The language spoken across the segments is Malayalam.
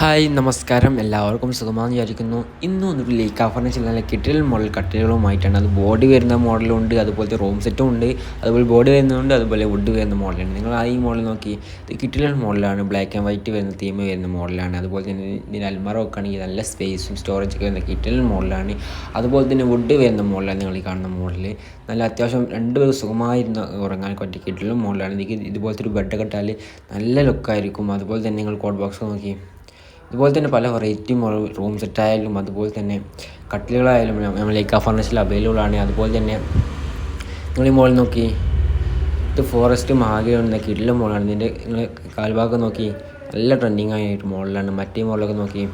ഹായ് നമസ്കാരം. എല്ലാവർക്കും സുഖമാണെന്ന് വിചാരിക്കുന്നു. ഇന്നും ഒരു ലേക്ക് ഫർണിച്ചർ നല്ല കിട്ടിൽ മോഡൽ കട്ടിലുകളുമായിട്ടാണ്. അത് ബോഡി വരുന്ന മോഡലുണ്ട് അതുപോലത്തെ റൂം സെറ്റും ഉണ്ട് അതുപോലെ ബോഡി വരുന്നുണ്ട് അതുപോലെ വുഡ് വരുന്ന മോഡലുണ്ട് നിങ്ങൾ ആ ഈ മോഡൽ നോക്കി. ഇത് കിട്ടിലൽ മോഡലാണ് ബ്ലാക്ക് ആൻഡ് വൈറ്റ് വരുന്ന തീം വരുന്ന മോഡലാണ് അതുപോലെ തന്നെ ഇതിന് അൽമറ വെക്കുകയാണെങ്കിൽ നല്ല സ്പേസും സ്റ്റോറേജ് ഒക്കെ വരുന്ന കിട്ടിലൽ മോഡലാണ് അതുപോലെ തന്നെ വുഡ് വരുന്ന മോഡലാണ് നിങ്ങൾ ഈ കാണുന്ന മോഡൽ നല്ല അത്യാവശ്യം രണ്ട് പേർ സുഖമായിരുന്ന ഉറങ്ങാൻ പറ്റിയ കിട്ടിലും മോഡലാണ് എനിക്ക് ഇതുപോലത്തെ ഒരു ബെഡ് കെട്ടാൽ നല്ല ലുക്കായിരിക്കും അതുപോലെ തന്നെ നിങ്ങൾ കോഡ് ബോക്സ് നോക്കി. ഇതുപോലെ തന്നെ പല വെറൈറ്റി റൂം സെറ്റായാലും അതുപോലെ തന്നെ കട്ടിലുകളായാലും നമ്മൾ ലേക്ക ഫർണിച്ചറിൽ അവൈലബിൾ ആണ്. അതുപോലെ തന്നെ നിങ്ങൾ ഈ മോളിൽ നോക്കി ഇത് ഫോറസ്റ്റ് മഹാഗിരി കിടിലം മോളാണ് ഇതിന്റെ നിങ്ങൾ കാൽഭാഗം നോക്കി നല്ല ട്രെൻഡിങ് ആയിട്ട് മോളിലാണ് മറ്റേ മോളിലൊക്കെ നോക്കി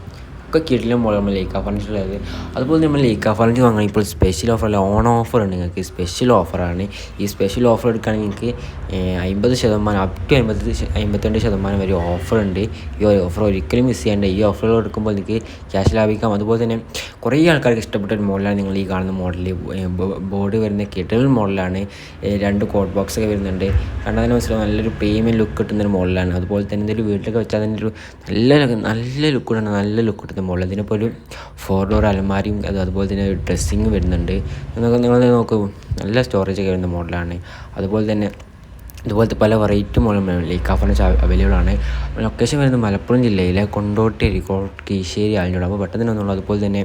ഒക്കെ കിടിലം പോലെ നമ്മൾ ലേക്ക ഉള്ളത് അതുപോലെ നമ്മൾ ലേക്ക ഫർണിച്ചർ വാങ്ങാൻ ഇപ്പോൾ സ്പെഷ്യൽ ഓഫർ അല്ല ഓൺ ഓഫർ ഉണ്ട് നിങ്ങൾക്ക്. സ്പെഷ്യൽ ഓഫറാണ് ഈ സ്പെഷ്യൽ ഓഫർ എടുക്കുകയാണെങ്കിൽ നിങ്ങൾക്ക് അമ്പത് ശതമാനം അപ് ടു അമ്പത് അമ്പത്തിരണ്ട് ശതമാനം വരെ ഓഫർ ഉണ്ട്. ഈ ഓഫർ ഒരിക്കലും മിസ് ചെയ്യേണ്ട ഈ ഓഫറുകൾ എടുക്കുമ്പോൾ നിങ്ങൾക്ക് ക്യാഷ് ലാഭിക്കാം. അതുപോലെ തന്നെ കുറേ ആൾക്കാർക്ക് ഇഷ്ടപ്പെട്ട ഒരു മോഡലാണ് നിങ്ങൾ ഈ കാണുന്ന മോഡൽ ബോർഡ് വരുന്ന കിട്ടൽ മോഡലാണ് രണ്ട് കോട്ട് ബോക്സ് ഒക്കെ വരുന്നുണ്ട്. കണ്ടതിന് മനസ്സിലാവും. നല്ലൊരു പ്രീമിയം ലുക്ക് കിട്ടുന്ന ഒരു മോഡലാണ് അതുപോലെ തന്നെ എന്തെങ്കിലും വീട്ടിലൊക്കെ വെച്ചാൽ തന്നെ ഒരു നല്ല നല്ല ലുക്ക് കിട്ടുന്ന നല്ല ലുക്ക് കിട്ടുന്ന മോഡൽ പോലും ഫോർ ഡോർ അലമാരിയും അത് അതുപോലെ തന്നെ ഡ്രസ്സിങ് വരുന്നുണ്ട്. എന്നൊക്കെ നിങ്ങൾ നോക്കൂ. നല്ല സ്റ്റോറേജ് ഒക്കെ വരുന്ന മോഡലാണ് അതുപോലെ തന്നെ ഇതുപോലത്തെ പല വെറൈറ്റി മോഡലും ഈ ഫർണിച്ചർ അവൈലബിൾ ആണ്. ലൊക്കേഷൻ വരുന്നത് മലപ്പുറം ജില്ലയിലെ കൊണ്ടോട്ടി അരിക്കോട് കീശ്ശേരി ആലിനോട് അപ്പോൾ പെട്ടെന്ന് വന്നുള്ളൂ അതുപോലെ തന്നെ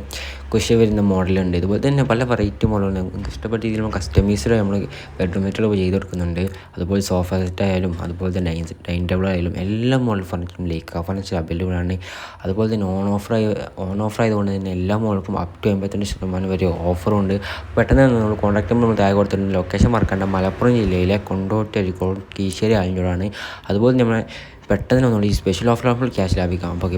കുശ വരുന്ന മോഡലുണ്ട്. ഇതുപോലെ തന്നെ പല വെറൈറ്റി മോഡലുണ്ട് നമുക്ക് ഇഷ്ടപ്പെട്ട രീതിയിൽ നമ്മൾ കസ്റ്റമൈസ്ഡ് നമ്മൾ ബെഡ്റൂം സെറ്റുകൾ ചെയ്ത് കൊടുക്കുന്നുണ്ട്. അതുപോലെ സോഫ സെറ്റ് ആയാലും അതുപോലെ തന്നെ ഡൈനിങ് ഡൈനിങ് ടേബിൾ ആയാലും എല്ലാ മോഡൽ ഫർണിച്ചറും ലേക്ക് ഫർണിച്ചർ അവൈലബിൾ ആണ്. അതുപോലെ തന്നെ ഓൺ ഓഫർ ഓൺ ഓഫർ ആയതുകൊണ്ട് തന്നെ എല്ലാ മോഡൽക്കും അപ് ടു എൺപത്തിരണ്ട് ശതമാനം വരെ ഓഫറുണ്ട് പെട്ടെന്ന് നമ്മൾ കോൺടാക്ട് നമ്പർ നമ്മൾ താഴെ കൊടുത്തിട്ടുണ്ട്. ലൊക്കേഷൻ മറക്കേണ്ട മലപ്പുറം ജില്ലയിലെ കൊണ്ടോട്ടി അരിക്കോട് കീശ്ശേരി ആലിനോടാണ് അതുപോലെ നമ്മൾ പെട്ടെന്ന് ഒന്നുകൂടി ഈ സ്പെഷ്യൽ ഓഫർ ക്യാഷ് ലാഭിക്കാം. അപ്പോൾ